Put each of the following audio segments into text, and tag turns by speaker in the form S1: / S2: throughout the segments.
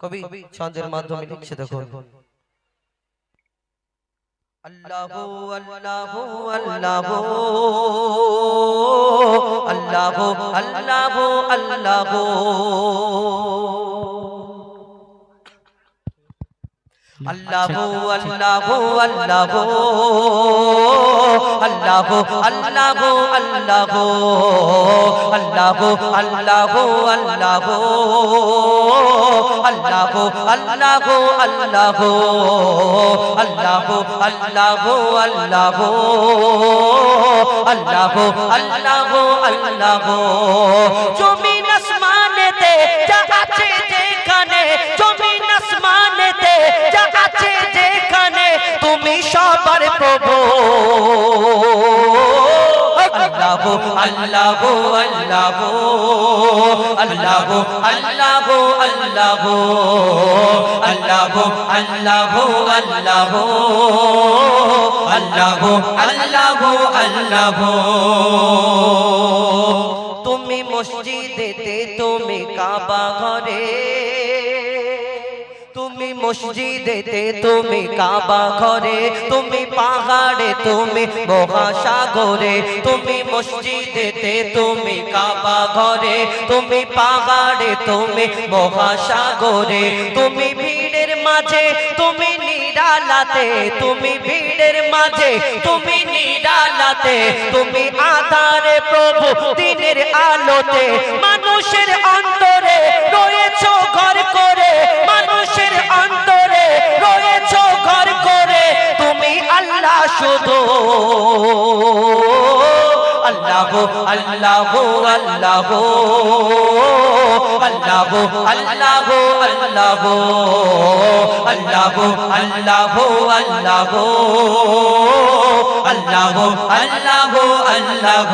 S1: কবি ছন্দের মাধ্যমে লিখছে দেখুন। আল্লাহ আল্লাহ আল্লাহ। আল্লাহ আল্লাহ আল্লাহ। আল্লাহ আল্লাহ আল্লাহ আল্লাহ আল্লাহ আল্লাহ আল্লাহ আল্লাহ আল্লাহ আল্লাহ আল্লাহ আল্লাহ আল্লাহ আল্লাহ আল্লাহ আল্লাহ আল্লাহ আল্লাহ জমিন প্রভু আল্লাহ আল্লাহ আল্লাহ আল্লাহ আল্লাহ আল্লাহ আল্লাহ আল্লাহ আল্লাহ আল্লাহ আল্লাহ আল্লাহ তুমি মসজিদেতে, তুমি কাবা মসজিদেতে তুমি কাবা ঘরে, তুমি পাহাড়ে, তুমি মহাসাগরে, তুমি মসজিদেতে তুমি কাবা ঘরে, তুমি পাহাড়ে, তুমি মহাসাগরে, তুমি ভিড়ের মাঝে, তুমি নিরালাতে, তুমি ভিড়ের মাঝে, তুমি নিরালাতে, তুমি আধারে প্রভু দিনের আলোতে, মানুষের শুধু আল্লাহ আল্লাহ আল্লাহ। আল্লাহ আল্লাহ আল্লাহ আল্লাহ আল্লাহ আল্লাহ আল্লাহ আল্লাহ আল্লাহ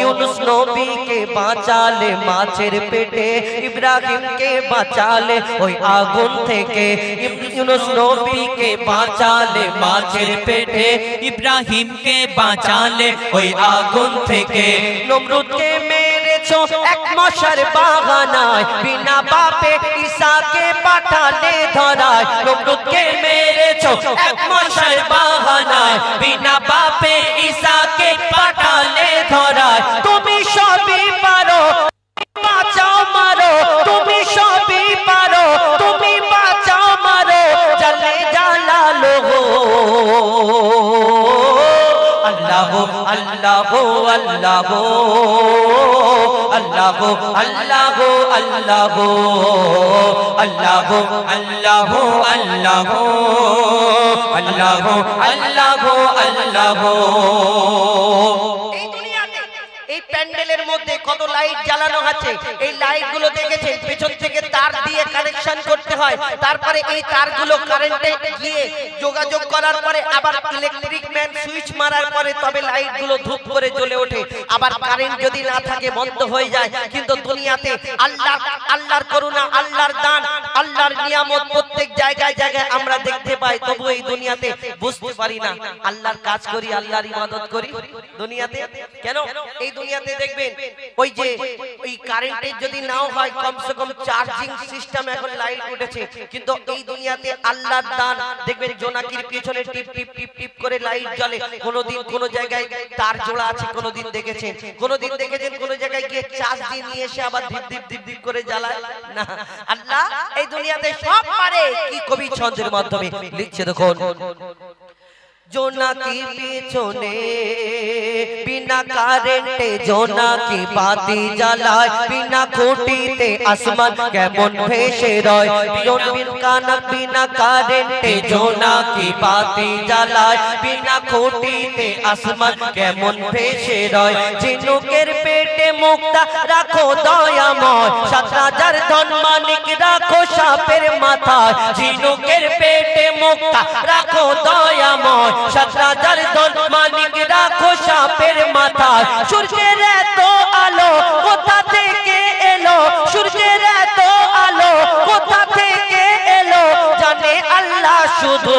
S1: ইউনুস নবীকে বাঁচালে মাছের পেটে ইব্রাহিমকে বাঁচালে ওই আগুন থেকে ইউনুস নবীকে বাঁচালে মাছের পেটে
S2: ইব্রাহিমকে বাঁচালে ওই আগুন থেকে
S1: নমরুদকে মেরেছো এক মশার বাগানায় বিনা বাপে ঈশাকে পাঠালে ধরায়। নমরুদকে মেরেছো আল্লাহ আল্লাহ আল্লাহ আল্লাহ আল্লাহ আল্লাহ আল্লাহ
S2: আল্লাহ আল্লাহ।
S1: এই দুনিয়াতে এই প্যান্ডেলের মধ্যে কত লাইট জ্বালানো আছে? এই লাইটগুলো দেখেছেন? পেছন থেকে তার দিয়ে কানেকশন করতে হয়। তারপরে এই তারগুলো কারেন্টে গিয়ে যোগাযোগ করার পরে আবার ইলেকট্রিক ম্যান সুইচ মারার পরে তবে লাইটগুলো ধূপ করে জ্বলে ওঠে। আবার কারেন্ট যদি না থাকে, বন্ধ হয়ে যায়। কিন্তু দুনিয়াতে আল্লাহ, আল্লাহর করুণা, আল্লাহর দান, আল্লাহর নিয়ামত প্রত্যেক জায়গায় জায়গায় আমরা দেখতে পাই। তবু এই দুনিয়াতে বুঝতে পারি না। আল্লাহর কাজ করি, আল্লাহর ইবাদত করি। দুনিয়াতে? কেন? এই দুনিয়াতে দেখবেন ওই যে, ওই কারেন্টের যদি নাও হয়, কমসে কম চার্জিং সিস্টেম এখন লাইট উঠেছে। কিন্তু এই দুনিয়াতে আল্লাহর দান, দেখবেন জোনাকির পিছনে টিপ টিপ টিপ টিপ করে লাইট জ্বলে। কোনোদিন কোনো জায়গায় তার জোড়া আছে, কোনোদিন দেখেছেন। কোনোদিন দেখেছেন কোনো জায়গায় গিয়ে চার্জ দিয়ে নিয়ে এসে আবার ধিপ ধিপ ধিপ ধিপ করে জ্বালায়? না। আল্লাহ এই দুনিয়াতে সব পারে। কি কবি ছন্দের মাধ্যমে লিখছে দেখুন জোনাকি পিছনে? বিনা কারেন্টে জোনাকি বাতি জ্বালায়? বিনা খুঁটিতে আসমান কেমন ভেসে রয়? বিয়ন বিন বিনা কারেন্টে জোনাকি বাতি জ্বালায়? বিনা খুঁটিতে আসমান কেমন ভেসে রয়? ঝিনুকের পেটে মুক্তা রাখো দয়াময়। সাত রাজার ধন মানিক রাখো সাপের মাথায়। ঝিনুকের পেটে মুক্তা রাখো দয়াময়। সাত রাজার ধন মানিক রাখো মাথায় সূর্যের এত আলো কোথা থেকে এলো? সূর্যের এত আলো কোথা থেকে এলো? জানে আল্লাহ শুধু।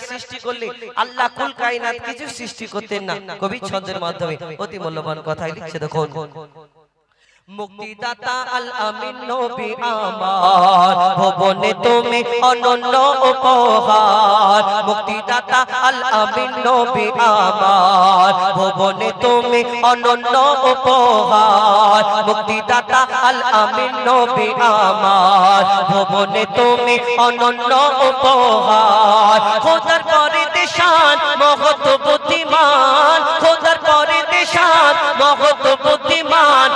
S1: কেনা সৃষ্টি করলে আল্লাহ কুল কায়নাত কিছু সৃষ্টি করতেন না। কবি ছন্দের মাধ্যমে অতি মূল্যবান কথাই লিখছে দেখুন। মুক্তিদাতা আল আমিন নবী আমার। ভবনে তুমি অনন্য উপহার। মুক্তিদাতা আল আমিন নবী আমার। ভবনে তুমি অনন্য উপহার। মুক্তিদাতা আল আমিন নবী আমার। ভবনে তুমি অনন্য উপহার। খোদার পরে বুদ্ধিমান। খোদার পরে বুদ্ধিমান।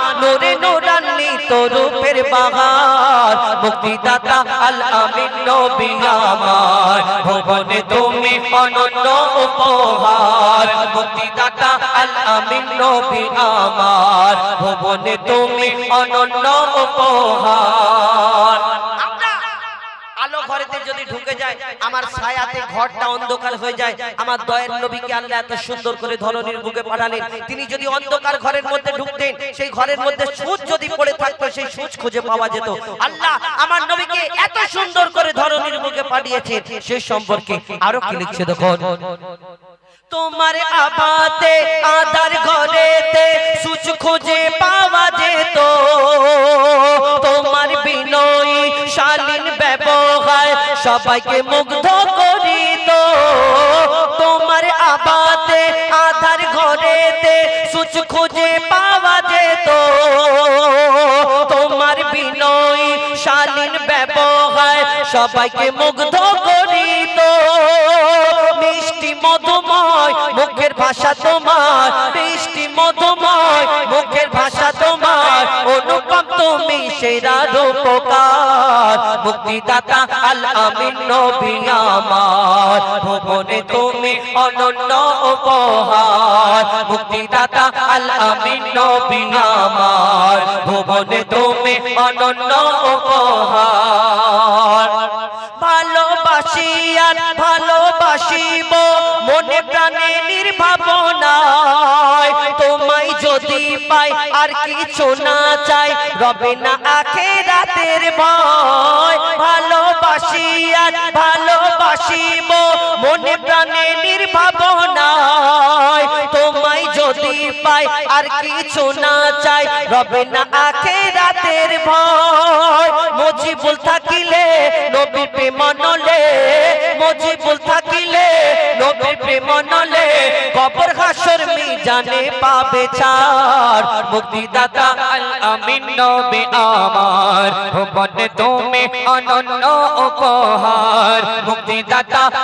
S1: নূরে নুরান্বিত রূপের বাগান, মুক্তিদাতা আল আমিন নবী আমার। ভবনে তুমি অনন্য উপহার, মুক্তিদাতা আল আমিন নবী আমার। ভবনে তুমি অনন্য উপহার। যদি ঢুকে যায়, আমার ছায়াতে ঘরটা অন্ধকার হয়ে যায়। আমার দয়ের নবীকে আল্লাহ এত সুন্দর করে ধরনীর বুকে পাঠালেন। তিনি যদি অন্ধকার ঘরের মধ্যে ঢুকতেন, সেই ঘরের মধ্যে সুচ যদি পড়ে থাকতো, সেই সুচ খুঁজে পাওয়া যেত। আল্লাহ আমার নবীকে এত সুন্দর করে ধরনীর বুকে পাঠিয়েছে সেই সম্পর্কে আরও কি লিখছে দেখুন? তোমার আবাতে আধার ঘরেতে সুচ খুঁজে পাওয়া যেত। তোমার বিনয়ী শালীন ব্যবহার সবাইকে মুগ্ধ করিত। তোমার আবাতে আধার ঘরেতে সুচ খুঁজে পাওয়া যেত। তোমার বিনয়ী শালীন ব্যবহার সবাইকে মুগ্ধ করিত। মধুময়, মুখের ভাষা তোমার মিষ্টি মধুময়, মুখের ভাষা তোমার, অনুপম তুমি সেরা রূপকার মুক্তিদাতা আল আমিন নবী আমার, ভুবনে তুমি অনন্য উপহার। মুক্তিদাতা আল আমিন নবী আমার, ভুবনে তুমি অনন্য উপহার। ভালোবাসি আর ভালোবাসিব মনে প্রাণে নির্ভাবনায়। তোমায় যদি পাই, আর কিছু না চাই, রবে না আখে রাতের ভয়। ভালোবাসি আর ভালোবাসিব, মনে প্রাণে নির্ভাবনায়। তোমায় যদি পাই, আর কিছু না চাই, রবে না আখে রাতের ভয়। মজিবুল থাকিলে নবী প্রেম নলে, মজিবুল থাকিলে নবী প্রেম কবর হাসর পাবে মুক্তিদাতা আল আমিন নবী আমার, ভুবনে তুমি অনন্য উপহার।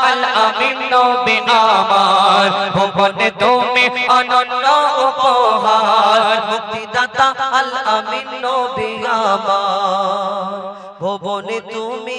S1: আল আমিন নবী আমার, ভুবনে তুমি অনন্য উপহার। আল আমিন নবী আমার তুমি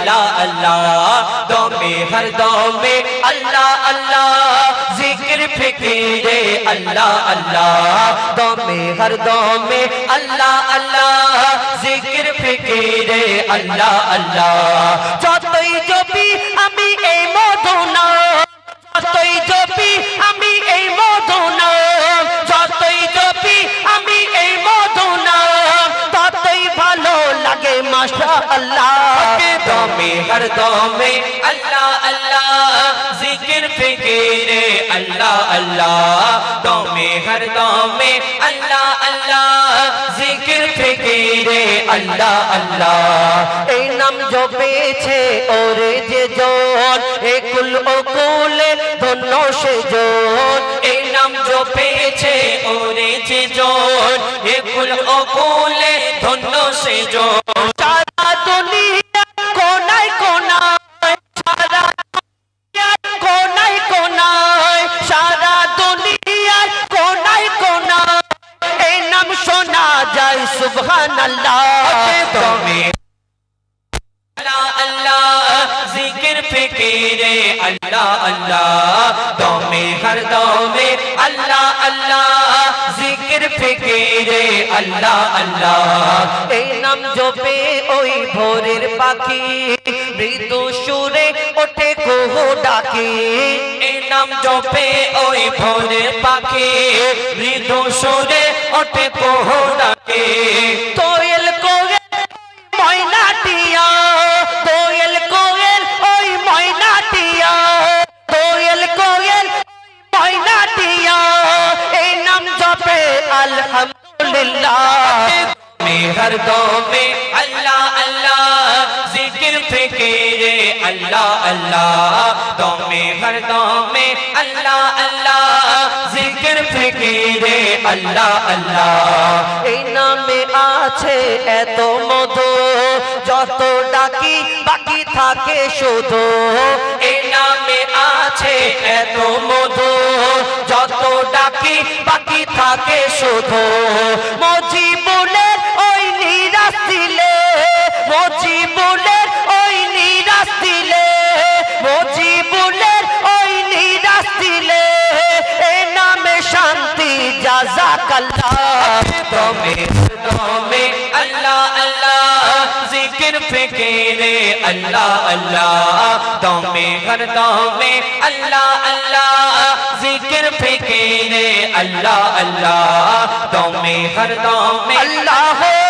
S1: اللہ اللہ دو میں ہر دو میں اللہ اللہ ذکر فکر اللہ اللہ دو میں ہر دو میں اللہ اللہ ذکر فکر اللہ اللہ যতই জপি আমি এই মধুনা যতই জপি আমি এই মধুনা مردوں میں اللہ اللہ ذکر فکر اللہ اللہ دوں میں ہر دوں میں اللہ اللہ ذکر فکر اللہ اللہ اے نام جو پیچھے اور جے جون اے کل او کل دونوں سے جون اے নাম জপেছে ওরে যে জন এ কুল ও কুলে ধন্য সে জন সারা দুনিয়া কোনায় শোনা যায় সুবহান আল্লাহ আচ্ছা, তুমি ফিকিরে আল্লাহ আল্লাহ দমে হর দমে আল্লাহ আল্লাহ জিকির ফিকিরে আল্লাহ আল্লাহ এই নাম জপে ওই ভোরের পাখি মৃদু সুরে ওঠে কুহু ডাকে। এই নাম জপে ওই ভোরের পাখি মৃদু সুরে ওঠে কুহু ডাকি কোয়েল কোয়েল ময়নাটিয়া। কোয়েল কোয়েল, ওই ময়নাটিয়া। কোয়েল কোয়েল ময়নাটিয়া। এই নাম জপে আলহামদুলিল্লাহ। میں ہر دو میں اللہ اللہ ذکر فکر اللہ اللہ دو میں ہر دو میں اللہ اللہ ذکر فکر اللہ اللہ اے نامے آچھے اے تو مدو যত ডাকি বাকি থাকে শুধু এই নামে আছে এত মধু যত ডাকি বাকি থাকে শুধু মজিব মজিবুলের ওই নিরাশ দিলে মজিবুলের ওই নিরাশ দিলে, এ নামে শান্তি জাজাকাল্লাহ দমে দমে, আল্লাহ আল্লাহ, জিকির ফিকিরে, আল্লাহ আল্লাহ। দমে হর দমে, আল্লাহ আল্লাহ, জিকির ফিকিরে, আল্লাহ আল্লাহ। দমে হর দমে, আল্লাহ।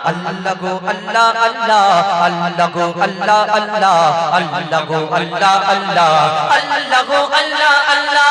S1: আল্লাহ গো আল্লাহ আল্লাহ আল্লাহ গো আল্লাহ আল্লাহ আল্লাহ গো আল্লাহ আল্লাহ আল্লাহ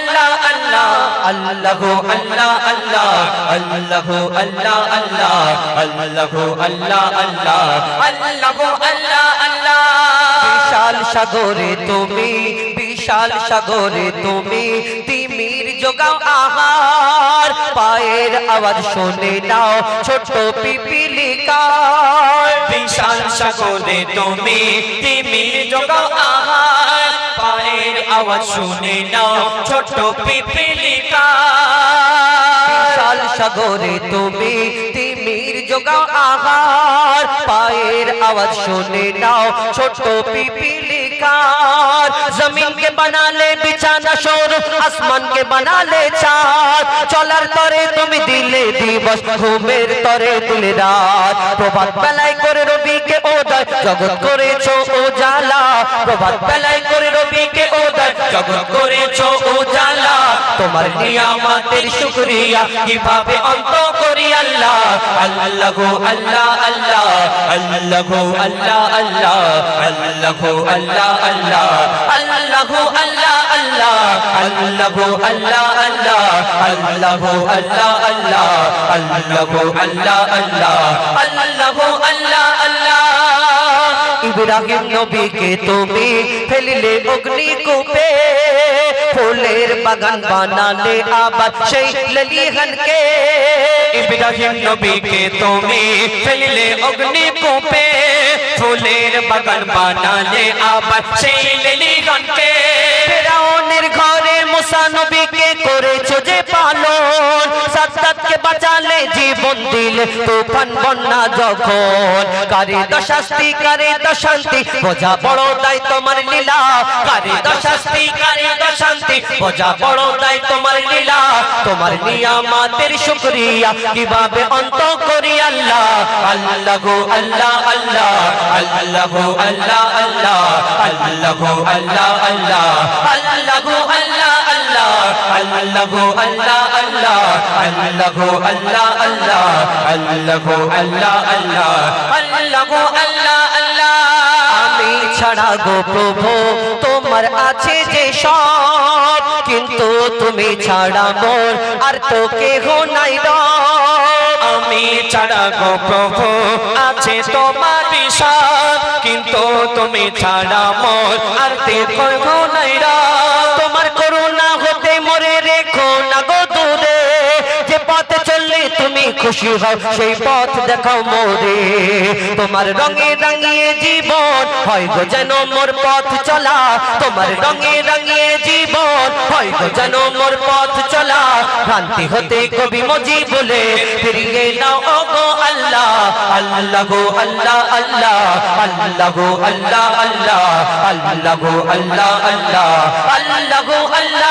S1: আল্লাহ গো আল্লাহ আল্লাহ আল্লাহ গো আল্লাহ আল্লাহ আল্লাহ গো আল্লাহ আল্লাহ বিশাল সাগরে তুমি বিশাল সাগরে তুমি তিমির যোগাও আহার পায়ের আওয়াজ শুনে নাও ছোট পিপিলিকার বিশাল সাগরে তুমি তিমির যোগাও আহার আওয়াজ শুনে নাও ছোট পিপিলিকার বিশাল সাগরে তুমি তিমির যোগাও আহার। পায়ের আওয়াজ শুনে নাও ছোট পিপিলিকার। জমিন কে বানালে বিছানা সর আসমান কে বানালে চাঁদ। চলার তরে তুমি দিলে দিবস, ঘুমের তরে দিলে রাত। প্রভাত বেলায় করে রবি
S2: রবিকে ওদয় জগৎ করেছ উজালা। প্রভাত বেলায় করে রবিকে ওদয় জগৎ করেছ উজালা। তোমার নিয়ামতের শুকরিয়া কীভাবে অন্ত করি আল্লাহ? আল্লাহ গো আল্লাহ আল্লাহ। আল্লাহ গো আল্লাহ আল্লাহ। আল্লাহ গো আল্লাহ আল্লাহ। আল্লাহ গো আল্লাহ আল্লাহ। আল্লাহ গো আল্লাহ আল্লাহ। আল্লাহ গো আল্লাহ আল্লাহ। আল্লাহ আল্লাহ আল্লাহ। আল্লাহ আল্লাহ আল্লাহ। ইব্রাহিম নবীকে তুমি ফেলিলে অগ্নি কূপে ফুলের বাগান বানালে আবার সেই ললিহনকে ইব্রাহিম নবীকে তুমি ফেললে অগ্নি কূপে। ফুলের বাগান বানালে আবার সেই ললিহনকে ফেরাউনের ঘরে মুসা নবীকে করেছ যে পালন। সাদ্দাতকে বাঁচালে জীবন দিলে তুফান, বন্যা যখন কারে দশাস্তি কারে দশান্তি বোঝা বড় তাই তোমার লীলা। কারে দশাস্তি কারে দশান্তি বোঝা বড় তাই তোমার লীলা। তোমার নিয়ামাতের শুকরিয়া কীভাবে অন্ত করি আল্লাহ? আল্লাহ গো আল্লাহ। আল্লাহ আল্লাহ গো আল্লাহ। আল্লাহ আল্লাহ গো আল্লাহ। আল্লাহ আল্লাহ গো আল্লাহ। আমি ছাড়া গো প্রভু তোমার আছে যে সব কিন্তু তুমি ছাড়া মোর আর তো কেহ নাই। আমি ছাড়া গো প্রভু আছে তোমার সব কিন্তু তুমি ছাড়া মোর আর তে কেহ নাই রব। তুমি খুশি হও, সেই পথ দেখাও মোরে। তোমার রঙে রাঙিয়ে জীবন, হয় গো যেন মোর পথ চলা। তোমার রঙে রাঙিয়ে জীবন, হয় গো যেন মোর পথ চলা। ভ্রান্তি হতে কবি মজি বলে ফিরিয়ে নাও ও গো আল্লাহ। আল্লাহ গো আল্লাহ আল্লাহ। আল্লাহ গো আল্লাহ আল্লাহ। আল্লাহ গো আল্লাহ আল্লাহ। আল্লাহ গো আল্লাহ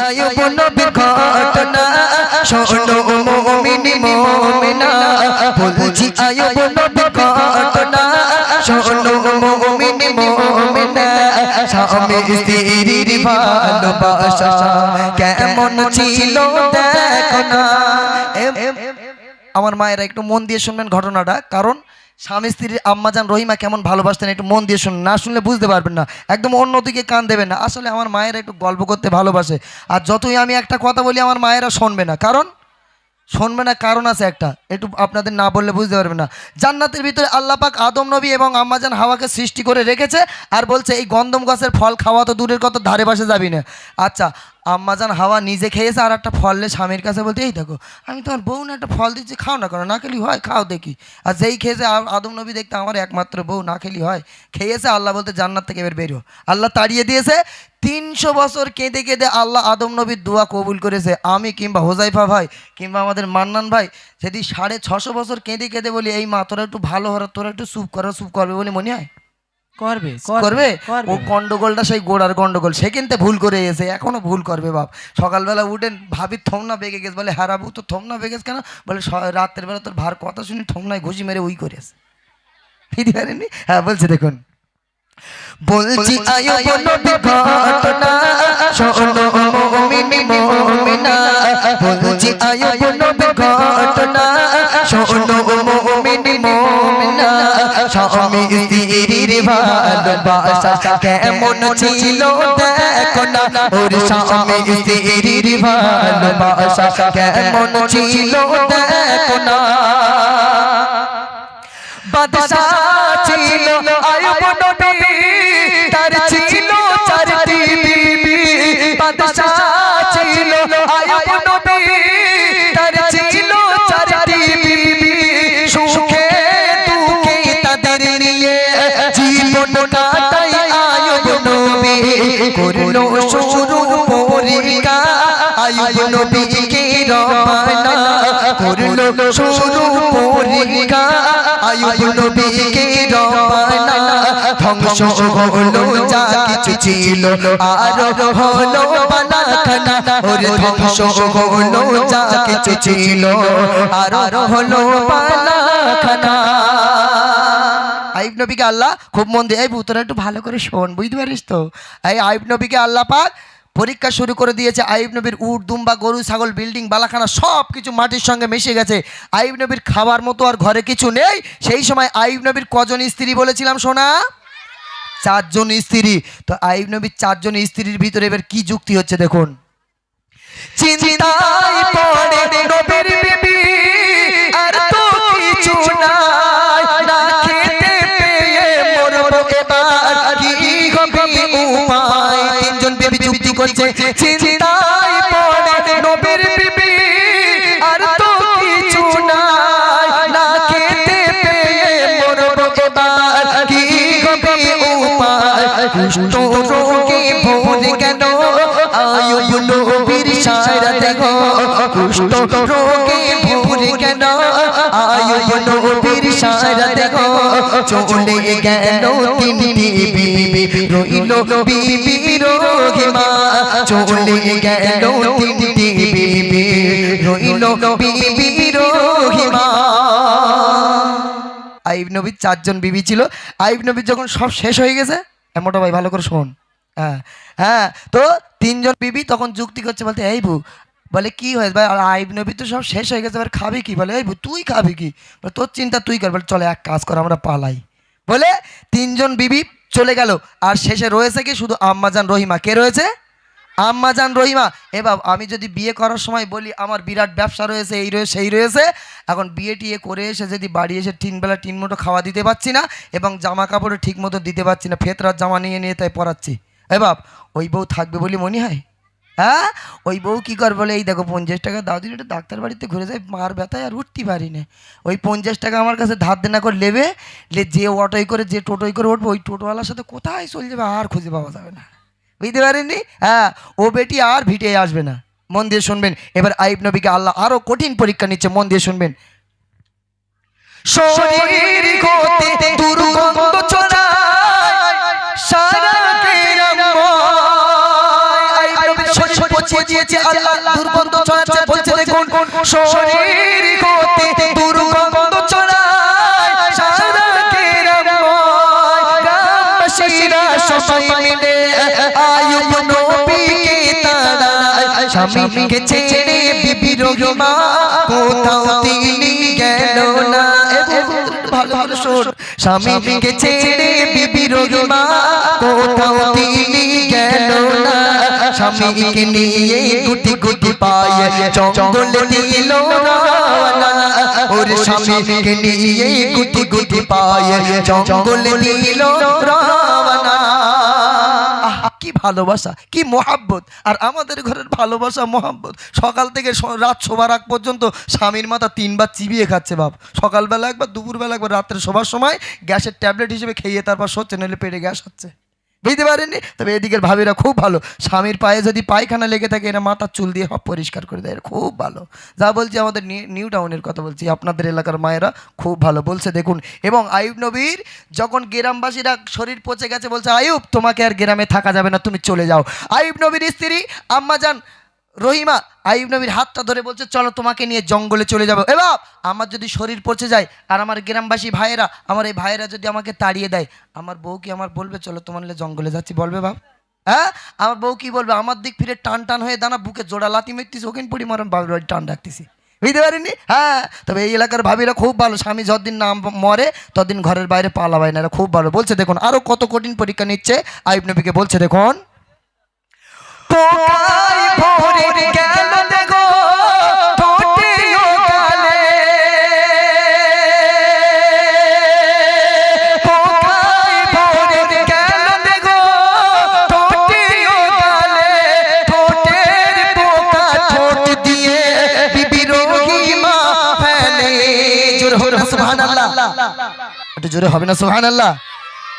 S3: আয়ুব নবীর ঘটনা শোনো মুমিনি মুমিনা বলছি আয়ুব নবীর ঘটনা শোনো মুমিনি মুমিনা স্বামী স্ত্রীর ভালোবাসা কেমন ছিল দেখো না। আমার মায়েরা একটু মন দিয়ে শুনবেন ঘটনাটা কারণ স্বামী স্ত্রীর আম্মাজান রহিমা কেমন ভালোবাসতেন একটু মন দিয়ে শুনুন। না শুনলে বুঝতে পারবেন না। একদম অন্যদিকে কান দেবেন না। আসলে আমার মায়েরা একটু গল্প করতে ভালোবাসে। আর যতই আমি একটা কথা বলি, আমার মায়েরা শুনবে না। কারণ? শুনবে না, কারণ আছে একটা। একটু আপনাদের না বললে বুঝতে পারবেন না। জান্নাতের ভিতরে আল্লাহ পাক আদম নবী এবং আম্মাজান হাওয়াকে সৃষ্টি করে রেখেছে আর বলছে, এই গন্ধম গাছের ফল খাওয়া তো দূরের কত ধারে পাশে যাবি না। আচ্ছা আম্মাজান হাওয়া নিজে খেয়েছে আর একটা ফললে স্বামীর কাছে বলতে, এই দেখো, আমি তোমার বউ না, একটা ফল দিচ্ছি, খাও না কেন? না খেলি হয়, খাও দেখি। আর যেই খেয়েছে আদম নবী দেখতে আমার একমাত্র বউ, না খেলি হয়। খেয়েছে, আল্লাহ বলতে জান্নাত থেকে এবার বেরো। আল্লাহ তাড়িয়ে দিয়েছে, তিনশো বছর কেঁদে কেঁদে আল্লাহ আদম নবীর দোয়া কবুল করেছে। আমি কিংবা হোজাইফা ভাই, কিংবা আমাদের মান্নান ভাই, যদি সাড়ে ছশো বছর কেঁদে কেঁদে বলি, এই মা, তোরা একটু ভালো হর, তোরা একটু চুপ করা, চুপ করবে বলে মনে হয়?
S4: করবে
S3: করবে ও গন্ডগোলটা সেই গোড়ার গন্ডগোল সে কিন্তু ভুল করে এসে এখনও ভুল করবে বাপ। সকালবেলা উঠেন ভাবি থমনা বেগে গেছে বলে হারাবু তো থমনা বেগেছ কেন? বলে রাতের বেলা তোর ভার কথা শুনি থমনায় ঘুষি মেরে উই করে আসে। ফিরে পারেননি হ্যাঁ বলছে দেখুন। বলছি শোনো মুমিনি মুমিনা। বলছি আয়ুব নবী ঘটনা শোনো মুমিনি। মুমিনা। স্বামী স্ত্রীর ভালোবাসা কেমন ছিল দেখো না। ওর স্বামী স্ত্রীর ভালোবাসা কেমন ছিল দেখো না। বাদশাহ ছিল জীবন কাটাই আয়ুব নবী। করল শুরু আয়ুব নবীকে রবানা। করল শুরু পরীক্ষা। আয়ুব নবীকে রবানা। ধ্বংস হলো যা কিছু ছিল, আর হলো বানাখানা। ওরে ধ্বংস হলো যা কিছু ছিল, আর হলো বানাখানা। আইব নবীকে আল্লাহ, খুব মন দিয়ে, এই তোরা একটু ভালো করে শোন, বুঝতে পারিস তো? এই আইব নবীকে আল্লাহ পাক পরীক্ষা শুরু করে দিয়েছে, আইব নবীর উট, দুম্বা, গরু, ছাগল, বিল্ডিং, বালাখানা সব কিছু মাটির সঙ্গে মিশে গেছে। আইব নবীর খাবার মতো আর ঘরে কিছু নেই। সেই সময় আইব নবীর কজন স্ত্রী বলেছিলাম সোনা চারজন স্ত্রী। তো আইব নবীর চারজন স্ত্রীর ভিতরে এবার কি যুক্তি হচ্ছে দেখুন? চিন্তায় করছে, চিন্তায় পড়ে নবীর বিবি। আর তো কিছু নাই, না খেতে পেয়ে মরব এবার। কি হবে উপায়? কুষ্ঠ রোগে ভরে কেন? আয়ুব নবীর সারা দেখো কুষ্ঠ রোগে ভরে কেন? আয়ুব নবীর আইব নবীর চারজন বিবি ছিল। আইব নবীর যখন সব শেষ হয়ে গেছে এ মোটা ভাই ভালো করে শোন। হ্যাঁ হ্যাঁ তো তিনজন বিবি তখন যুক্তি করছে বলতে, এই বু বলে, কি হয়েছে? ভাই আইব নবী তো সব শেষ হয়ে গেছে। এবার খাবি কি? বলে, এই তুই খাবি কি? বলে, তোর চিন্তা তুই কর। বলে, চলে এক কাজ কর, আমরা পালাই। বলে, তিনজন বিবি চলে গেল। আর শেষে রয়েছে কি? শুধু আম্মাজান রহিমা। কে রয়েছে? আম্মাজান রহিমা। এ বাব আমি যদি বিয়ে করার সময় বলি, আমার বিরাট ব্যবসা রয়েছে, এই রয়েছে সেই রয়েছে। এখন বিয়ে টিয়ে করে এসে যদি বাড়ি এসে তিনবেলা তিন মুঠো খাওয়া দিতে পারছি না, এবং জামা কাপড়ও ঠিক মতো দিতে পারছি না, ফেতরার জামা নিয়ে নিয়ে তাই পরাচ্ছি এ বাপ, ওই বউ থাকবে বলে মনে হয়? হ্যাঁ? ওই বউ কী কর বলে এই দেখো পঞ্চাশ টাকা দাও দিন একটা ডাক্তার বাড়িতে ঘুরে যায় মার ব্যথায় আর উঠতে পারি না। ওই পঞ্চাশ টাকা আমার কাছে ধার দেনা করে নেবে লে যে অটোই করে যে টোটোই করে উঠবে ওই টোটোওয়ালার সাথে কোথায় চলে যাবে আর খুঁজে পাওয়া যাবে না। বুঝতে পারেননি? হ্যাঁ ও বেটি আর ভিটে আসবে না। মন দিয়ে শুনবেন। এবার আইব নবীকে আল্লাহ আরও কঠিন পরীক্ষা নিচ্ছে মন দিয়ে শুনবেন। শরীর দুর্গন্ধ ছড়ায় দিয়েছে আল্লাহ, দুর্গন্ধ ছড়াচ্ছে, বলছে, দেখুন, শরীর হতে দুর্গন্ধ ছেড়ে বিবি রহিমা, কোথাও তিনি গেল না। ভালো স্বামীকে ছেড়ে বিবি রহিমা, কোথাও তিনি গেল না। স্বামীকে নিয়ে গুটি গুটি জঙ্গলে দিল ওরে স্বামীকে নিয়ে গুটি গুটি জঙ্গলে দিল কি ভালোবাসা, কি মোহাব্বত। আর আমাদের ঘরের ভালোবাসা, মোহাব্বত। সকাল থেকে রাত শোবার আগ পর্যন্ত স্বামীর মাথা তিনবার চিবিয়ে খাচ্ছে বাপ। সকালবেলা একবার, দুপুরবেলা একবার, রাত্রে শোবার সময় গ্যাসের ট্যাবলেট হিসেবে খেয়ে তারপর সচ্ছে নইলে পেটে গ্যাস হচ্ছে। বুঝতে পারেননি? তবে এদিকের ভাবিরা খুব ভালো। স্বামীর পায়ে যদি পায়খানা লেগে থাকে, এরা মাথার চুল দিয়ে পরিষ্কার করে দেয়। খুব ভালো। যা বলছি আমাদের নিউ টাউনের কথা বলছি। আপনাদের এলাকার মায়েরা খুব ভালো বলছে, দেখুন। এবং আয়ুব নবীর যখন গ্রামবাসীরা শরীর পচে গেছে, বলছে আয়ুব তোমাকে আর গ্রামে থাকা যাবে না, তুমি চলে যাও। আয়ুব নবীর স্ত্রী আম্মাজান রহিমা আইব নবীর হাতটা ধরে বলছে, চলো তোমাকে নিয়ে জঙ্গলে চলে যাব। এ বাপ, আমার যদি শরীর পচে যায় আর আমার গ্রামবাসী ভাইয়েরা, আমার এই ভাইয়েরা যদি আমাকে তাড়িয়ে দেয়, আমার বউ কি আমার বলবে, চলো তোমার জঙ্গলে যাচ্ছি, বলবে বাপ। হ্যাঁ? আমার বউ কি বলবে, আমার দিক ফিরে টান টান হয়ে দানা বুকে জোড়া লাতি মেরতিস ওখানে পড়ি মারম বাবুর টান রাখতেছি। বুঝতে পারিনি? হ্যাঁ তবে এই এলাকার ভাবিরা খুব ভালো। স্বামী যতদিন না মরে, ততদিন ঘরের বাইরে পালাবায় না, এরা খুব ভালো। বলছে, দেখুন, আরও কত কঠিন পরীক্ষা নিচ্ছে আইব নবীকে বলছে, দেখুন। একটু জোরে হবে না সোহান আল্লাহ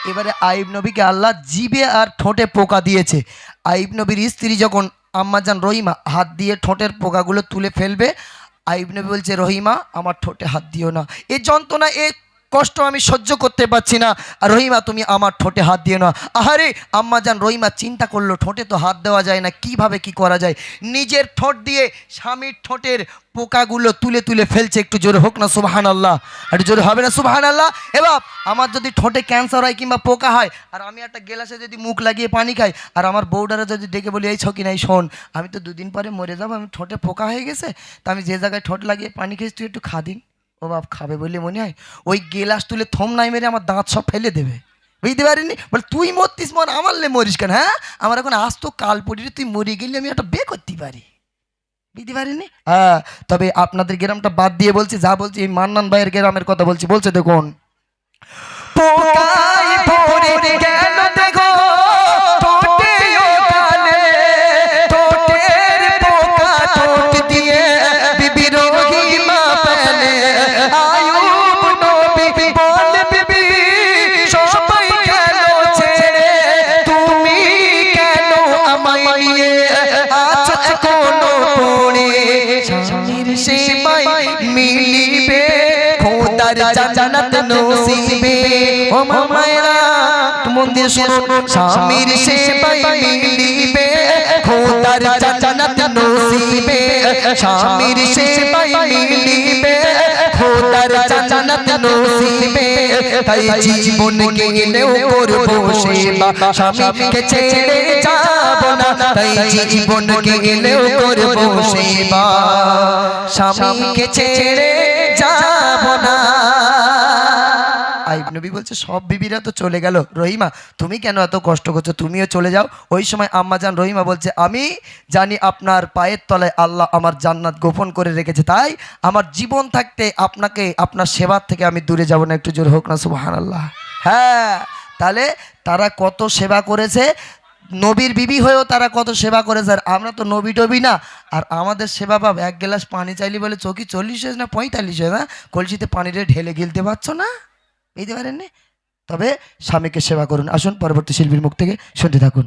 S3: এবারে আইব নবীকে আল্লাহ জিবে আর ঠোঁটে পোকা দিয়েছে। আইব নবীর স্ত্রী যখন আম্মাজান রহিমা হাত দিয়ে ঠোঁটের পোকাগুলো তুলে ফেলবে, আইব নবী বলছে, রহিমা, আমার ঠোঁটে হাত দিও না। এ যন্ত্রণা, এ কষ্ট আমি সহ্য করতে পারছি না। রহিমা, তুমি আমার ঠোঁটে হাত দিয়ে না। আহারে, আম্মা যান রহিমা চিন্তা করল, ঠোঁটে তো হাত দেওয়া যায় না, কীভাবে কি করা যায়? নিজের ঠোঁট দিয়ে স্বামীর ঠোঁটের পোকাগুলো তুলে তুলে ফেলছে, একটু জোরে হোক না সুবাহান আল্লাহ একটু জোরে হবে না সুবাহান আল্লাহ এবার আমার যদি ঠোঁটে ক্যান্সার হয় কিংবা পোকা হয়, আর আমি একটা গেলাসে যদি মুখ লাগিয়ে পানি খাই, আর আমার বউডারা যদি ডেকে বলি, এই ছকি নাই শোন, আমি তো দুদিন পরে মরে যাব, আমি ঠোঁটে পোকা হয়ে গেছে, তা আমি যে জায়গায় ঠোঁট লাগিয়ে পানি খেয়েছি, তুই একটু খা দিন। ও বাপ খাবে বলে মনে হয় ওই গেলাস তুলে থম নাই মেরে আমার দাঁত সব ফেলে দেবে। বুঝতে পারিনি? বলে, তুই মরতিস মন আমার লে মরিস কেন হ্যাঁ? আমার এখন আজ তো কাল পড়ি তুই মরে গেলে, আমি একটা বে করতে পারি। বুঝতে পারিনি? হ্যাঁ তবে আপনাদের গ্রামটা বাদ দিয়ে বলছি, যা বলছি, এই মান্নান ভাইয়ের গ্রামের কথা বলছি, বলছে দেখুন। পোকায় মন্দির শুনুন স্বামীর সেবাই মিলিবে, খোদার জান্নাত নসিবে। স্বামীর সেবাই মিলিবে, খোদার জান্নাত নসিবে। তাই জীবন গেলেও করব সেবা, স্বামীকে ছেড়ে যাব না। তাই জীবন গেলেও করব সেবা, স্বামীকে ছেড়ে যাব না। নবী বলছে, সব বিবিরা তো চলে গেল। রহিমা, তুমি কেন এত কষ্ট করছ? তুমিও চলে যাও। ওই সময় আম্মাজান রহিমা বলছে, আমি জানি আপনার পায়ের তলায় আল্লাহ আমার জান্নাত গোপন করে রেখেছে। তাই আমার জীবন থাকতে আপনাকে, আপনার সেবার থেকে আমি দূরে যাব না। একটু জোর হোক না সুবাহান আল্লাহ হ্যাঁ তাহলে তারা কত সেবা করেছে? নবীর বিবি হয়েও তারা কত সেবা করেছে? আর আমরা তো নবী টবি না। আর আমাদের সেবা পাব, এক গ্লাস পানি চাইলি বলে চকি চল্লিশ হয়েছে না পঁয়তাল্লিশ হয়েছে না? কলসিতে পানিটা ঢেলে গিলতে পারছ না? বুঝতে পারেননি তবে স্বামীকে সেবা করুন। আসুন পরবর্তী শিল্পীর মুখ থেকে শুনতে থাকুন।